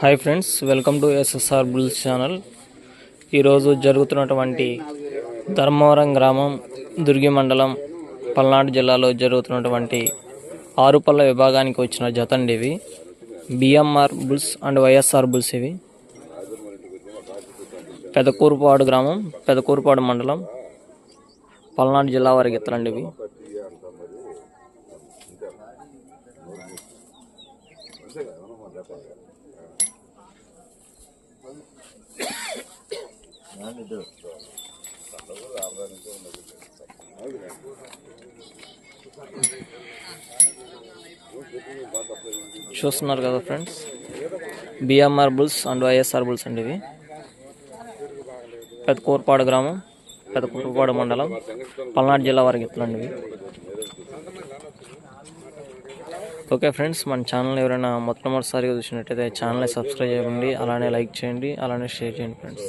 Hi friends welcome to S S R bulls channel. ఈరోజు జరుగుతున్నటువంటి ధర్మవరం గ్రామం దుర్గి మండలం పల్నాడు జిల్లాలో జరుగుతున్నటువంటి ఆరుపల్ల విభాగానికి వచ్చిన జతండి ఇవి. B M R bulls and Y S R bulls ఇవి. పెదకూరుపాడు గ్రామం పెదకూరుపాడు మండలం పల్నాడు జిల్లా వారికి ఎత్తలండి ఇవి. చూస్తున్నారు కదా friends B M R bulls and Y S R bulls అండి ఇవి. పెద్ద కూర్పాడు గ్రామం పెద్ద కూర్పాడు మండలం పల్నాడు జిల్లా వారికి ఎత్తులండి ఇవి. ఓకే ఫ్రెండ్స్ మన ఛానల్ ఎవరైనా మొట్టమొదటిసారిగా చూసినట్టయితే ఛానల్ని సబ్స్క్రైబ్ చేయండి అలానే లైక్ చేయండి అలానే షేర్ చేయండి friends